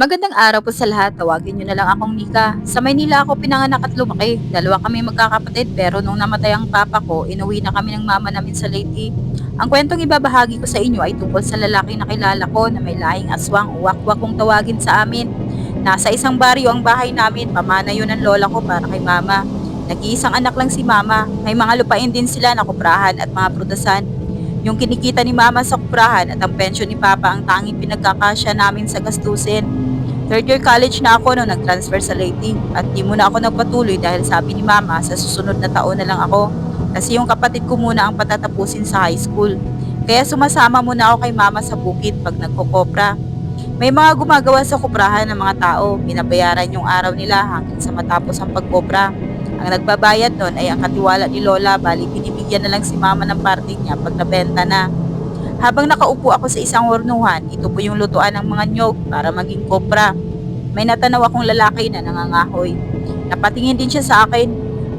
Magandang araw po sa lahat. Tawagin niyo na lang akong Nika. Sa Maynila ako pinanganak at lumaki. Dalawa kami magkakapatid pero nung namatay ang papa ko, inuwi na kami ng mama namin sa Leyte. Ang kwentong ibabahagi ko sa inyo ay tungkol sa lalaki na kilala ko na may lahing aswang o wakwak kung tawagin sa amin. Nasa isang baryo ang bahay namin, pamana yun ng lola ko para kay mama. Nag-iisang anak lang si mama. May mga lupain din sila na kuprahan at mga prutasan. Yung kinikita ni mama sa kuprahan at ang pensyon ni papa ang tanging pinagkakasya namin sa gastusin. Third year college na ako nung nag-transfer sa Leyte at di muna ako nagpatuloy dahil sabi ni mama sa susunod na taon na lang ako kasi yung kapatid ko muna ang patatapusin sa high school. Kaya sumasama muna ako kay mama sa bukid pag nagkokopra. May mga gumagawa sa kuprahan ng mga tao, binabayaran yung araw nila hanggang sa matapos ang pagkopra. Ang nagbabayad nun ay ang katiwala ni Lola, bali binibigyan na lang si mama ng parte niya pag nabenta na. Habang nakaupo ako sa isang hornuhan, ito po yung lutuan ng mga nyog para maging kopra. May natanaw akong lalaki na nangangahoy. Napatingin din siya sa akin.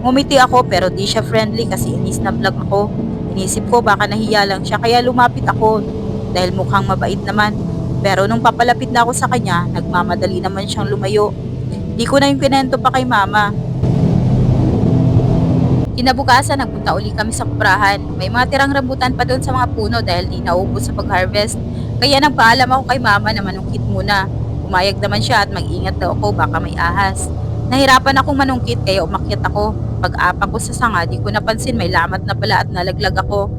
Ngumiti ako pero di siya friendly kasi inis na vlog ako. Inisip ko baka nahiya lang siya kaya lumapit ako dahil mukhang mabait naman. Pero nung papalapit na ako sa kanya, nagmamadali naman siyang lumayo. Di ko na yung kinento pa kay mama. Kinabukasan, nagpunta uli kami sa kuprahan. May mga tirang rambutan pa doon sa mga puno dahil di naubos sa pag-harvest. Kaya nagpaalam ako kay mama na manungkit muna. Umayag naman siya at mag-ingat daw ako baka may ahas. Nahirapan akong manungkit kaya umakyat ako. Pag-apa ko sa sanga, di ko napansin may lamat na pala at nalaglag ako.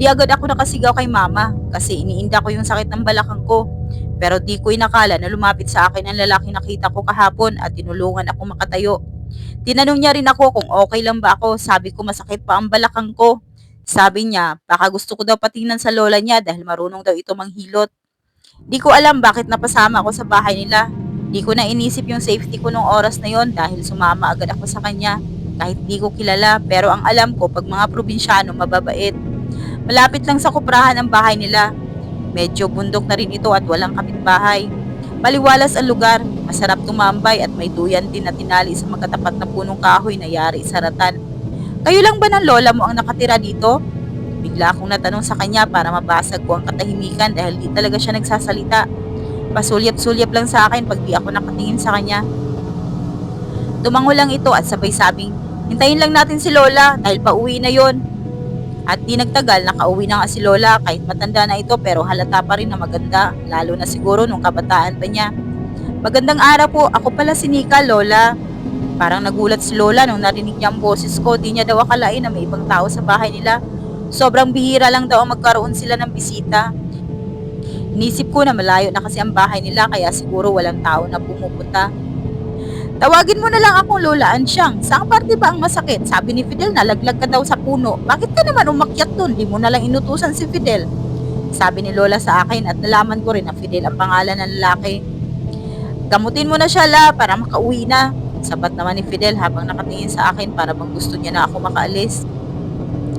Di agad ako nakasigaw kay mama kasi iniinda ko yung sakit ng balakang ko. Pero di ko inakala na lumapit sa akin ang lalaki nakita ko kahapon at tinulungan ako makatayo. Tinanong niya rin ako kung okay lang ba ako. Sabi ko masakit pa ang balakang ko. Sabi niya, baka gusto ko daw patingnan sa lola niya dahil marunong daw ito manghilot. Di ko alam bakit napasama ako sa bahay nila. Di ko na inisip yung safety ko nung oras na yon dahil sumama agad ako sa kanya. Kahit di ko kilala, pero ang alam ko pag mga probinsyano mababait. Malapit lang sa kuprahan ang bahay nila. Medyo bundok na rin ito at walang kapitbahay. Maliwalas ang lugar, masarap tumambay at may duyan din na tinali sa magkatapat na punong kahoy na yari sa ratan. Kayo lang ba ng lola mo ang nakatira dito? Bigla akong natanong sa kanya para mabasag ko ang katahimikan dahil di talaga siya nagsasalita. Pasulyap-sulyap lang sa akin pag di ako nakatingin sa kanya. Tumango lang ito at sabay sabing, hintayin lang natin si Lola dahil pauwi na yon. At di nagtagal, nakauwi na nga si Lola kahit matanda na ito pero halata pa rin na maganda, lalo na siguro nung kabataan pa niya. Magandang araw po, ako pala si Nika, Lola. Parang nagulat si Lola nung narinig niya ang boses ko, di niya daw akalain na may ibang tao sa bahay nila. Sobrang bihira lang daw magkaroon sila ng bisita. Inisip ko na malayo na kasi ang bahay nila kaya siguro walang tao na pumupunta. Tawagin mo na lang akong Lola Ansyang. Saan parte ba ang masakit? Sabi ni Fidel nalaglag ka daw sa puno. Bakit ka naman umakyat dun? Di mo na lang inutusan si Fidel. Sabi ni Lola sa akin at nalaman ko rin na Fidel ang pangalan ng lalaki. Gamutin mo na siya la para makauwi na. Sabat naman ni Fidel habang nakatingin sa akin para bang gusto niya na ako makaalis.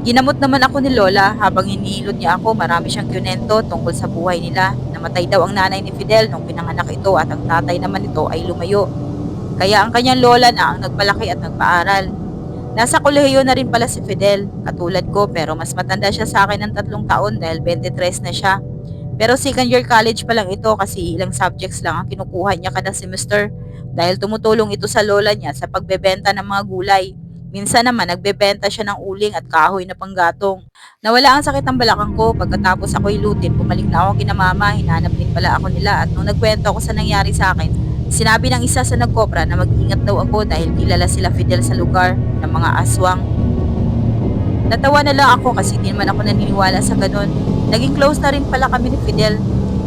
Ginamot naman ako ni Lola habang hinihilod niya ako marami siyang kunento tungkol sa buhay nila. Namatay daw ang nanay ni Fidel nung pinanganak ito at ang tatay naman nito ay lumayo. Kaya ang kanyang lola na ang nagpalaki at nagpaaral. Nasa kolehiyo na rin pala si Fidel, katulad ko pero mas matanda siya sa akin ng tatlong taon dahil 23 na siya. Pero second year college pa lang ito kasi ilang subjects lang ang kinukuha niya kada semester dahil tumutulong ito sa lola niya sa pagbebenta ng mga gulay. Minsan naman nagbebenta siya ng uling at kahoy na panggatong. Nawala ang sakit ng balakang ko pagkatapos ako ilutin, bumalik na ako kina mama, hinanap din pala ako nila at nung nagkwento ako sa nangyari sa akin, Sinabi ng isa sa nagkopra na mag-ingat daw ako dahil kilala sila Fidel sa lugar ng mga aswang. Natawa na lang ako kasi di naman ako naniniwala sa ganun. Naging close na rin pala kami ni Fidel.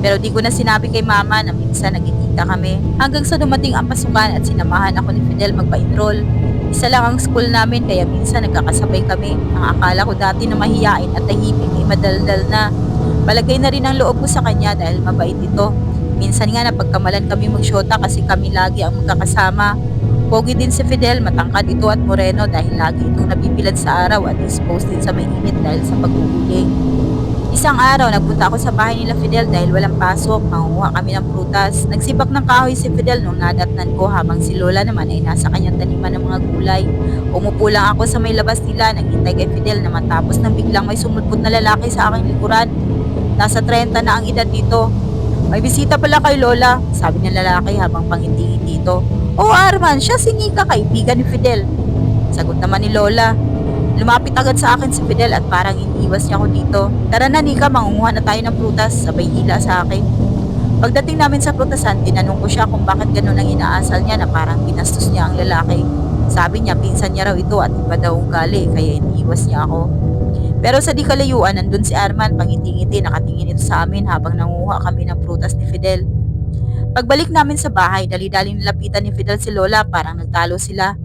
Pero di ko na sinabi kay mama na minsan nagkikita kami. Hanggang sa dumating ang pasukan at sinamahan ako ni Fidel magpa-enroll. Isa lang ang school namin kaya minsan nagkakasabay kami. Ang akala ko dati na mahiyain at tahimik ay madaldal na. Palagay na rin ang loob ko sa kanya dahil mabait ito. Minsan nga napagkamalan kami magsyota kasi kami lagi ang magkakasama. Pogi din si Fidel, matangkad ito at moreno dahil lagi itong nabibilad sa araw at exposed din sa mainit dahil sa pag-uuling. Isang araw, nagpunta ako sa bahay nila Fidel dahil walang pasok, manguha kami ng prutas. Nagsibak ng kahoy si Fidel nung nadatnan ko habang si Lola naman ay nasa kanyang taniman ng mga gulay. Umupo lang ako sa may labas nila, naghintay kay Fidel na matapos nang biglang may sumulpot na lalaki sa aking likuran. Nasa 30 na ang edad dito, May bisita pala kay Lola, sabi ng lalaki habang pangiti dito. Oo Arman, siya si Nika, kaibigan ni Fidel. Sagot naman ni Lola. Lumapit agad sa akin si Fidel at parang iniiwas niya ako dito. Tara na Nika, mangunguha na tayo ng prutas, sabay hila sa akin. Pagdating namin sa prutasan, tinanong ko siya kung bakit ganun ang inaasal niya na parang pinastos niya ang lalaki. Sabi niya, pinsan niya raw ito at iba daw ugali, kaya iniiwas niya ako. Pero sa di kalayuan, nandun si Arman, pangiti-ngiti, nakatingin ito sa amin habang nanguha kami ng prutas ni Fidel. Pagbalik namin sa bahay, dali-dali nilapitan ni Fidel si Lola, parang nagtalo sila.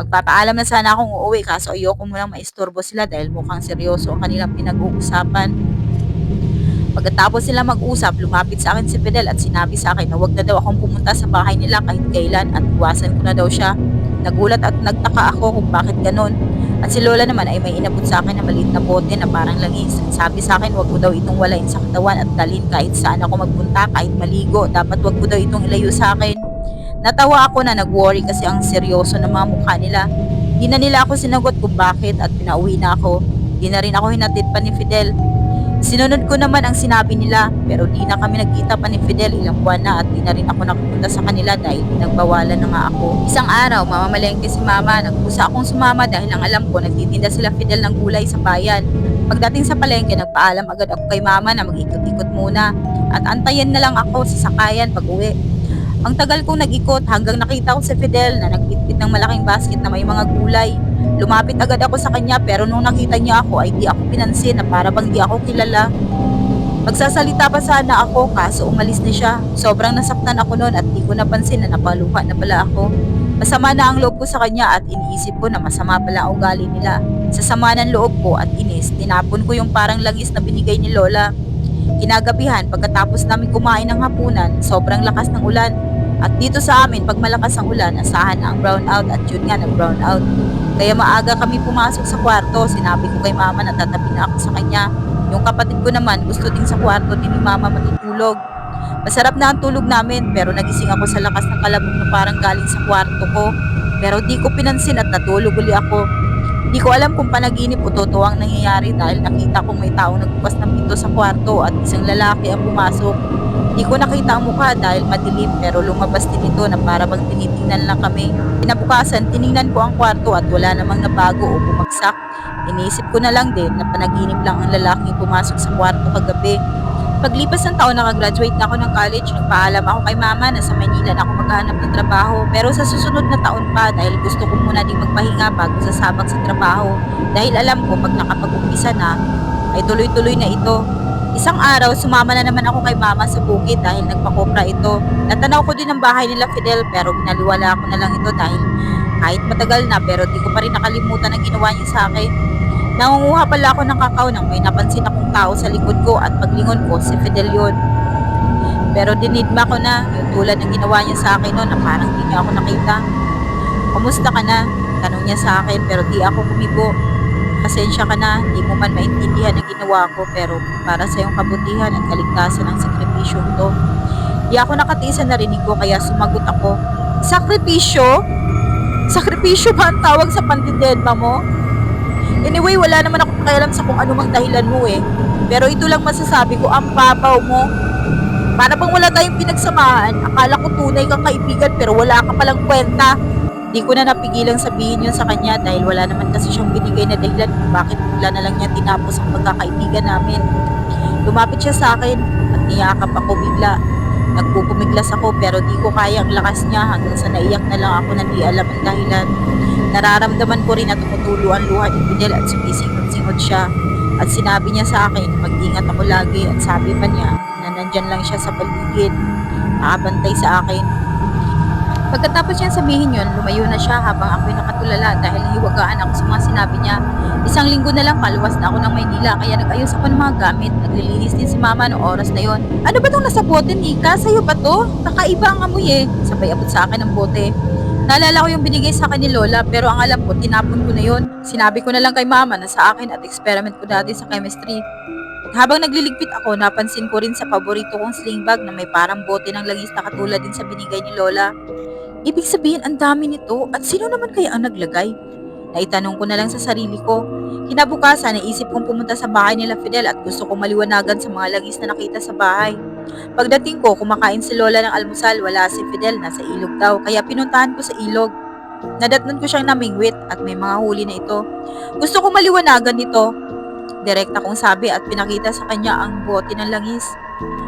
Magpapaalam na sana akong uuwi kaso ayoko munang maistorbo sila dahil mukhang seryoso ang kanilang pinag-uusapan. Pagkatapos sila mag-usap, lumapit sa akin si Fidel at sinabi sa akin na wag na daw akong pumunta sa bahay nila kahit kailan at iwasan ko na daw siya. Nagulat at nagtaka ako kung bakit ganon. At si Lola naman ay may inabot sa akin na maliit na bote na parang langis. Sabi sa akin wag ko daw itong walain sa katawan at dalhin kahit saan ako magpunta kahit maligo. Dapat wag ko daw itong ilayo sa akin. Natawa ako na nag-worry kasi ang seryoso ng mga mukha nila. Di na nila ako sinagot kung bakit at pinauwi na ako. Di na rin ako hinatid pa ni Fidel. Sinunod ko naman ang sinabi nila pero di na kami nagkita pa ni Fidel ilang buwan na at di na rin ako nakapunta sa kanila dahil pinagbawalan na nga ako. Isang araw, mamamalengke si mama, nagpusa akong sumama dahil ang alam ko nagtitinda sila Fidel ng gulay sa bayan. Pagdating sa palengke, nagpaalam agad ako kay mama na mag-ikot-ikot muna at antayin na lang ako sa sakayan pag uwi. Ang tagal kong nag-ikot hanggang nakita ko si Fidel na nagbitbit ng malaking basket na may mga gulay. Lumapit agad ako sa kanya pero nung nakita niya ako ay di ako pinansin na para bang di ako kilala. Magsasalita pa sana ako kaso umalis na siya. Sobrang nasaktan ako noon at di ko napansin na napaluha na pala ako. Masama na ang loob ko sa kanya at iniisip ko na masama pala ang ugali nila. Sa sama ng loob ko at inis, tinapon ko yung parang langis na binigay ni Lola. Kinagabihan, pagkatapos namin kumain ng hapunan, sobrang lakas ng ulan. At dito sa amin, pag malakas ang ulan, asahan na ang brown out at yun nga nag-brown out. Kaya maaga kami pumasok sa kwarto, sinabi ko kay mama na tatabi na ako sa kanya. Yung kapatid ko naman, gusto din sa kwarto din ni mama matutulog. Masarap na ang tulog namin, pero nagising ako sa lakas ng kalabog na parang galing sa kwarto ko. Pero di ko pinansin at natulog uli ako. Di ko alam kung panaginip o totoo ang nangyayari dahil nakita kong may taong nagbukas ng pinto sa kwarto at isang lalaki ang pumasok. Di ko nakita ang mukha dahil madilim pero lumabas din ito na para bang tinitingnan lang kami. Kinabukasan, tiningnan ko ang kwarto at wala namang nabago o bumagsak. Iniisip ko na lang din na panaginip lang ang lalaking pumasok sa kwarto kagabi. Paglipas ng taon, nakagraduate na ako ng college. Nagpaalam ako kay mama na sa Manila na ako maghanap ng trabaho. Pero sa susunod na taon pa dahil gusto ko muna ding magpahinga bago sasabak sa trabaho. Dahil alam ko pag nakapag-umpisa na, ay tuloy-tuloy na ito. Isang araw, sumama na naman ako kay mama sa bukid dahil nagpakopra ito. Natanaw ko din ang bahay nila Fidel pero binaliwala ko na lang ito dahil kahit matagal na pero di ko pa rin nakalimutan ang ginawa niya sa akin. Nangunguha pala ako ng kakao nang may napansin akong tao sa likod ko at paglingon ko si Fidel yun. Pero dinidma ko na yung tulad ng ginawa niya sa akin noon na parang di niya ako nakita. Kumusta ka na? Tanong niya sa akin pero di ako kumibo. Pasensya ka na, di mo man maintindihan ang ginawa ko pero para sa iyong kabutihan at kaligtasan ng sakripisyo to. Di ako nakatiis sa narinig ko kaya sumagot ako. Sakripisyo? Sakripisyo ba ang tawag sa pandidedma mo? Anyway, wala naman ako pakialam sa kung anumang dahilan mo eh. Pero ito lang masasabi ko, ang babaw mo. Para bang wala tayong pinagsamahan, akala ko tunay kang kaibigan pero wala ka palang kwenta. Di ko na napigilang sabihin yun sa kanya dahil wala naman kasi siyang binigay na dahilan kung bakit bigla na lang niya tinapos ang pagkakaibigan namin. Lumapit siya sa akin at niyakap ako bigla. Nagpupumiglas ako pero di ko kaya ang lakas niya hanggang sa naiyak na lang ako na di alam ang dahilan. Nararamdaman ko rin na tumutulo ang luha ni Fidel at sumisinghot-singhot siya. At sinabi niya sa akin, mag-ingat ako lagi at sabi pa niya na nandyan lang siya sa paligid, nakabantay sa akin. Pagkatapos niya sabihin yun, lumayo na siya habang ako'y nakatulala dahil nahiwagaan ako sa mga sinabi niya. Isang linggo na lang paluwas na ako ng Maynila kaya nag-ayos ako ng mga gamit. Naglilinis din si mama noong oras na yon. Ano ba itong nasa bote, Nika? Sa'yo ba to? Kakaiba ang amoy eh. Sabay abot sa akin ang bote. Naalala ko yung binigay sa akin ni Lola pero ang alam ko tinapon ko na yon. Sinabi ko na lang kay mama na sa akin at experiment ko dati sa chemistry. At habang nagliligpit ako, napansin ko rin sa paborito kong sling bag na may parang bote ng langis na katulad din sa binigay ni Lola. Ibig sabihin ang dami nito at sino naman kaya ang naglagay? Naitanong ko na lang sa sarili ko. Kinabukasan, naisip kong pumunta sa bahay nila Fidel at gusto kong maliwanagan sa mga langis na nakita sa bahay. Pagdating ko, kumakain si Lola ng almusal, wala si Fidel, nasa ilog daw, kaya pinuntahan ko sa ilog. Nadatnan ko siyang namingwit at may mga huli na ito. Gusto ko maliwanagan nito. Direkta kong sabi at pinakita sa kanya ang bote ng langis.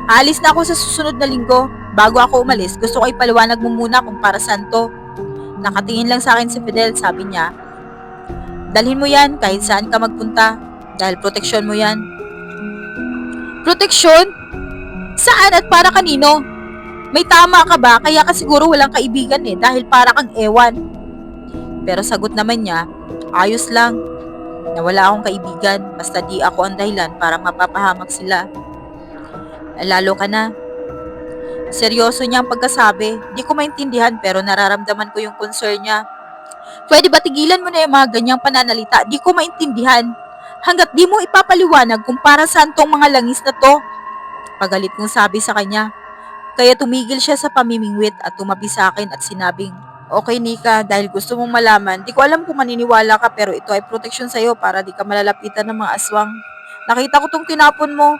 Aalis na ako sa susunod na linggo. Bago ako umalis, gusto ko ipaliwanag mo muna kung para saan to. Nakatingin lang sa akin si Fidel, sabi niya. Dalhin mo yan kahit saan ka magpunta dahil proteksyon mo yan. Proteksyon? Saan at para kanino? May tama ka ba? Kaya ka siguro walang kaibigan eh dahil para kang ewan. Pero sagot naman niya, ayos lang. Na wala akong kaibigan basta di ako ang dahilan para mapapahamak sila. Lalo ka na. Seryoso niya ang pagkasabi. Di ko maintindihan pero nararamdaman ko yung concern niya. Pwede ba tigilan mo na yung mga ganyang pananalita? Di ko maintindihan. Hanggat di mo ipapaliwanag kung para saan tong mga langis na to. Pagalit kong sabi sa kanya. Kaya tumigil siya sa pamimingwit at tumabi sa akin at sinabing, Okay Nika, dahil gusto mong malaman, di ko alam kung maniniwala ka pero ito ay proteksyon sa'yo para di ka malalapitan ng mga aswang. Nakita ko tong tinapon mo.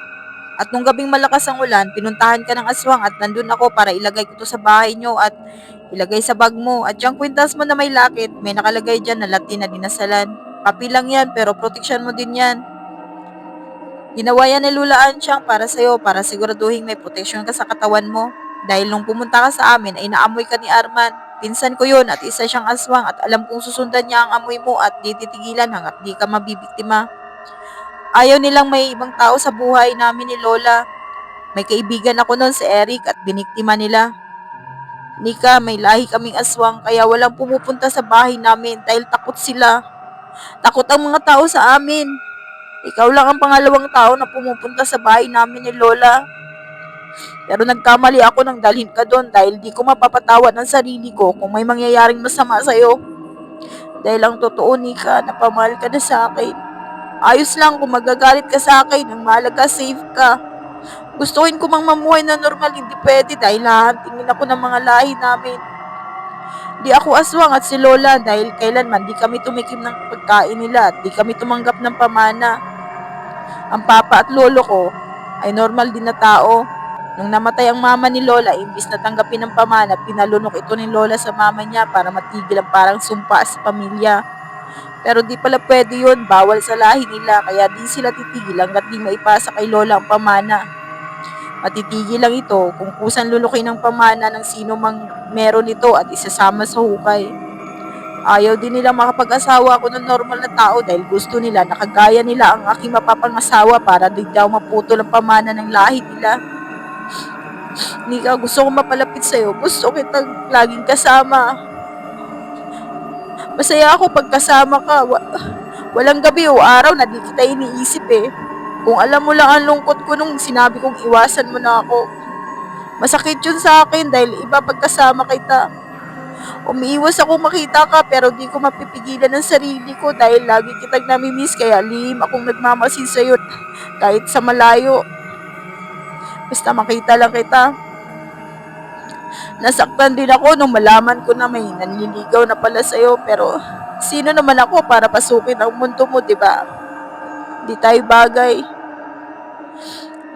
At nung gabing malakas ang ulan, pinuntahan ka ng aswang at nandun ako para ilagay ko to sa bahay nyo at ilagay sa bag mo. At yung kwintas mo na may lakit, may nakalagay dyan na Latin na dinasalan. Papi lang yan pero proteksyon mo din yan. Ginawa yan ni Lula Ansyang para sa'yo para siguraduhin may proteksyon ka sa katawan mo. Dahil nung pumunta ka sa amin ay naamoy ka ni Arman. Pinsan ko yun at isa siyang aswang at alam kong susundan niya ang amoy mo at di titigilan hanggat di ka mabibiktima. Ayaw nilang may ibang tao sa buhay namin ni Lola. May kaibigan ako noon si Eric at biniktima nila. Nika, may lahi kaming aswang kaya walang pumupunta sa bahay namin dahil takot sila. Takot ang mga tao sa amin. Ikaw lang ang pangalawang tao na pumupunta sa bahay namin ni Lola. Pero nagkamali ako nang dalhin ka doon dahil di ko mapapatawad ang sarili ko kung may mangyayaring masama sa'yo. Dahil ang totoo, Nika, napamahal ka na sa akin. Ayos lang kung magagalit ka sa akin, ang mahalaga safe ka. Gustuhin ko mang mamuhay na normal, hindi pwede dahil hahantingin ako ng mga lahi namin. Di ako aswang at si Lola dahil kailanman di kami tumikim ng pagkain nila at di kami tumanggap ng pamana. Ang papa at lolo ko ay normal din na tao. Nung namatay ang mama ni Lola, imbis na tanggapin ng pamana, pinalunok ito ni Lola sa mama niya para matigil ang parang sumpa sa pamilya. Pero di pala pwede yun, bawal sa lahi nila, kaya di sila titigil hanggat di maipasa kay Lola ang pamana. Matitigil lang ito kung kusan lulukin ng pamana ng sino mang meron ito at isasama sa hukay. Ayaw din nila makapag-asawa ako ng normal na tao dahil gusto nila nakagaya nila ang aking mapapangasawa para di daw maputol ang pamana ng lahi nila. Nika, gusto ko mapalapit sa'yo. Gusto kitang laging kasama. Masaya ako pag kasama ka. Wa- walang gabi o araw na di kita iniisip eh. Kung alam mo lang ang lungkot ko nung sinabi kong iwasan mo na ako. Masakit yun sa akin dahil iba pagkasama kita. Umiiwas ako makita ka pero di ko mapipigilan ang sarili ko dahil lagi kitang namimiss kaya lihim akong nagmamasid sa'yo kahit sa malayo. Basta makita lang kita. Nasaktan din ako nung malaman ko na may nanliligaw na pala sa'yo pero sino naman ako para pasukin ang mundo mo, di ba? Di tayo bagay.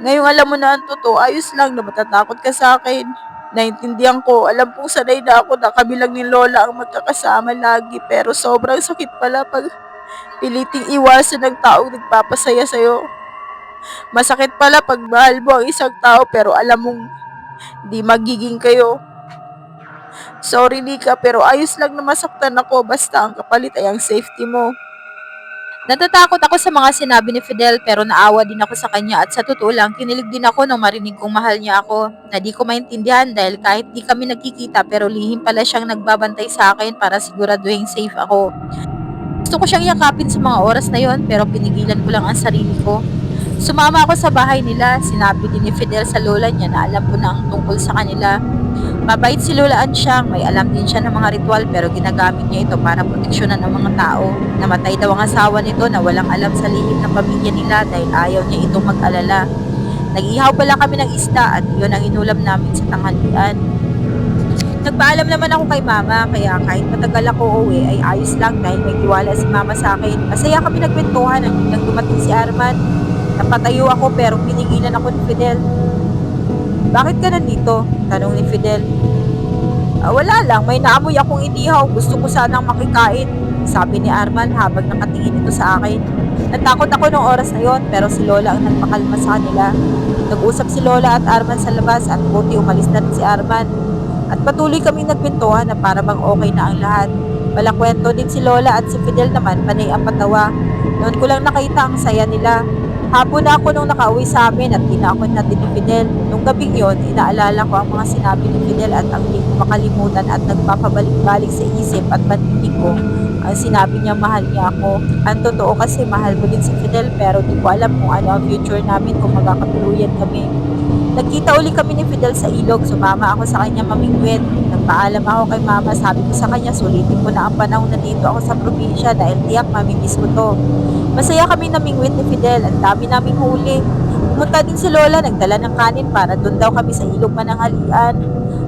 Ngayong alam mo na ang totoo, ayos lang na matatakot ka sa akin. Naintindihan ko, alam pong sanay na ako na kami lang ni Lola ang magkakasama lagi pero sobrang sakit pala pag piliting iwasan ng taong nagpapasaya sa'yo. Masakit pala pag mahal mo ang isang tao pero alam mong di magiging kayo. Sorry Nika pero ayos lang na masaktan ako basta ang kapalit ay ang safety mo. Natatakot ako sa mga sinabi ni Fidel pero naawa din ako sa kanya at sa totoo lang kinilig din ako nung marinig kong mahal niya ako na di ko maintindihan dahil kahit di kami nagkikita pero lihim pala siyang nagbabantay sa akin para siguraduhin safe ako. Gusto ko siyang yakapin sa mga oras na yon pero pinigilan ko lang ang sarili ko. Sumama ako sa bahay nila, sinabi din ni Fidel sa lola niya na alam ko na ang tungkol sa kanila. Mabait si Lola Ansyang, may alam din siya ng mga ritual pero ginagamit niya ito para proteksyonan ng mga tao. Namatay daw ang asawa nito na walang alam sa lihim ng pamilya nila dahil ayaw niya itong mag-alala. Nag-ihaw pala kami ng isda at yun ang inulam namin sa tanghalian. Nagpaalam naman ako kay mama kaya kahit matagal ako uwi ay ayos lang dahil may tiwala si mama sa akin. Masaya kami nagkwentuhan hanggang dumating si Arman. Napatayo ako pero pinigilan ako ni Fidel. Bakit ka nandito? Tanong ni Fidel. "Ah, wala lang, may naamoy akong inihaw. Gusto ko sanang makikain. Sabi ni Arman habang nakatingin ito sa akin. Natakot ako nung oras na yon pero si Lola ang nagpakalma sa kanila. Nag-usap si Lola at Arman sa labas at buti umalis na si Arman. At patuloy kaming nagkwentuhan na para bang okay na ang lahat. Walang kwento din si Lola at si Fidel naman panay ang patawa. Noon ko lang nakita ang saya nila. Hapon ako nung nakauwi sa amin at tinakot natin ni Fidel. Nung gabing yon, inaalala ko ang mga sinabi ni Fidel at ang hindi ko makalimutan at nagpapabalik-balik sa isip at pandinig ko. Ang sinabi niya mahal niya ako. Ang totoo kasi mahal mo din si Fidel pero di ko alam kung ano ang future namin kung magkakatuluyan kami. Nagkita uli kami ni Fidel sa ilog. Sumama ako sa kanya mamingwit. Nagpaalam ako kay mama. Sabi ko sa kanya, sulitin ko na ang panahon na dito ako sa probinsya dahil tiyak mamimiss ko to. Masaya kami namingwit ni Fidel. Ang dami naming huli. Pumunta din si Lola, nagdala ng kanin para doon daw kami sa ilog mananghalian.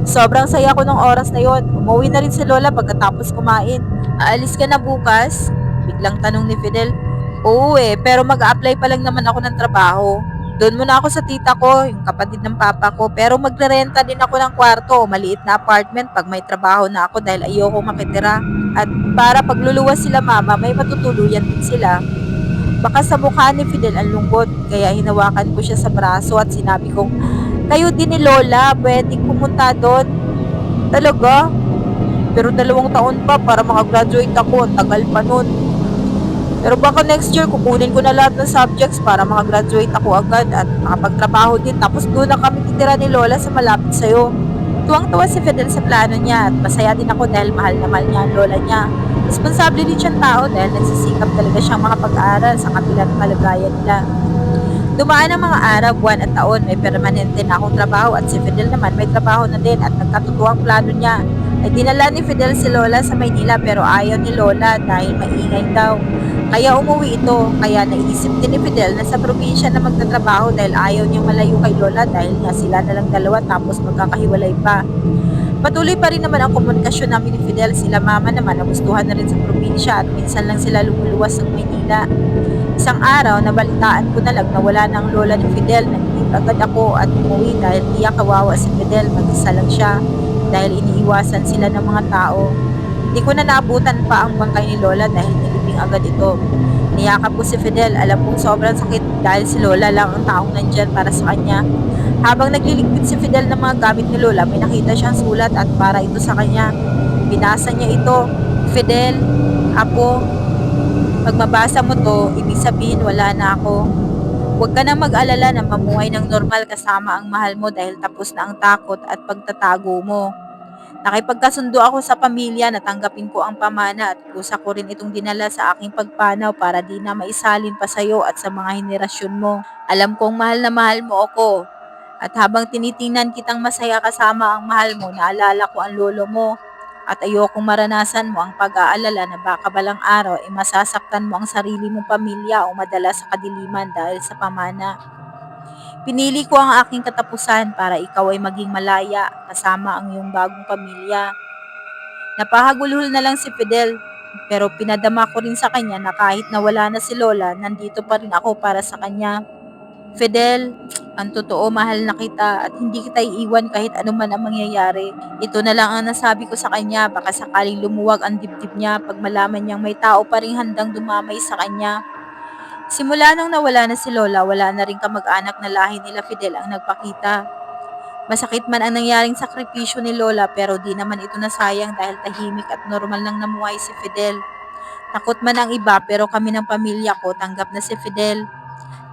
Sobrang saya ko nung oras na yon. Umuwi na rin si Lola pagkatapos kumain. Aalis ka na bukas? Biglang tanong ni Fidel. Oo eh, pero mag-a-apply pa lang naman ako ng trabaho. Doon muna ako sa tita ko, yung kapatid ng papa ko. Pero magre-renta din ako ng kwarto maliit na apartment pag may trabaho na ako dahil ayoko makitira. At para pagluluwas sila mama, may matutuluyan din sila. Baka sa mukha ni Fidel ang lungkot, kaya hinawakan ko siya sa braso at sinabi kong, kayo din ni Lola, pwedeng pumunta doon. Talaga? Pero dalawang taon pa para makagraduate ako, tagal pa nun. Pero baka next year kukunin ko na lahat ng subjects para makagraduate ako agad at makapagtrabaho din. Tapos doon na kami titira ni Lola sa malapit sa'yo. Tuwang-tuwa si Fidel sa plano niya at masaya din ako dahil mahal na mahal niya ang lola niya. Responsable din siyang tao dahil nagsisikap talaga siyang makapag-aral sa kabilang kalagayan nila. Dumaan ang mga araw, buwan at taon, may permanente na akong trabaho at si Fidel naman may trabaho na din at nagkatutuwang plano niya. Ay dinala ni Fidel si Lola sa Maynila pero ayaw ni Lola dahil maingay daw. Kaya umuwi ito, kaya naisip din ni Fidel na sa probinsya na magtatrabaho dahil ayaw niyang malayo kay Lola dahil nga sila na lang dalawa tapos magkakahiwalay pa. Patuloy pa rin naman ang komunikasyon namin ni Fidel. Sila mama naman nagustuhan na rin sa probinsya at minsan lang sila lumuluwas ng Maynila. Isang araw, nabalitaan ko na lang na wala na ang lola ni Fidel. Nagtip agad ako at umuwi dahil tiyak kawawa si Fidel. Mag-isa lang siya dahil iniiwasan sila ng mga tao. Di ko na naabutan pa ang bangkay ni Lola dahil agad ito. Niyakap ko si Fidel. Alam kong sobrang sakit dahil si Lola lang ang taong nandyan para sa kanya. Habang nagliligpit si Fidel ng mga gamit ni Lola, may nakita siyang sulat at para ito sa kanya. Binasa niya ito. Fidel, Apo, pag mabasa mo to, ibig sabihin wala na ako. Huwag ka nang mag-alala na mamuhay ng normal kasama ang mahal mo dahil tapos na ang takot at pagtatago mo. Nakipagkasundo ako sa pamilya na tanggapin ko ang pamana at kusa ko rin itong dinala sa aking pagpanaw para di na maisalin pa sa'yo at sa mga henerasyon mo. Alam kong mahal na mahal mo ako. At habang tinitingnan kitang masaya kasama ang mahal mo, naalala ko ang lolo mo. At ayokong maranasan mo ang pag-aalala na baka balang araw ay masasaktan mo ang sarili mong pamilya o madala sa kadiliman dahil sa pamana. Pinili ko ang aking katapusan para ikaw ay maging malaya kasama ang iyong bagong pamilya. Napahagulhol na lang si Fidel pero pinadama ko rin sa kanya na kahit nawala na si Lola, nandito pa rin ako para sa kanya. Fidel, ang totoo mahal na kita at hindi kita iiwan kahit anuman ang mangyayari. Ito na lang ang nasabi ko sa kanya baka sakaling lumuwag ang dibdib niya pag malaman niyang may tao pa rin handang dumamay sa kanya. Simula nung nawala na si Lola, wala na rin kamag-anak na lahi nila Fidel ang nagpakita. Masakit man ang nangyaring sakripisyo ni Lola pero di naman ito nasayang dahil tahimik at normal nang namuhay si Fidel. Takot man ang iba pero kami ng pamilya ko tanggap na si Fidel.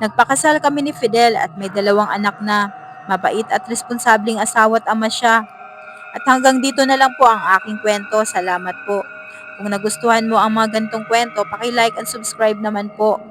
Nagpakasal kami ni Fidel at may dalawang anak na. Mabait at responsabling asawa at ama siya. At hanggang dito na lang po ang aking kwento. Salamat po. Kung nagustuhan mo ang mga gantong kwento, paki-like and subscribe naman po.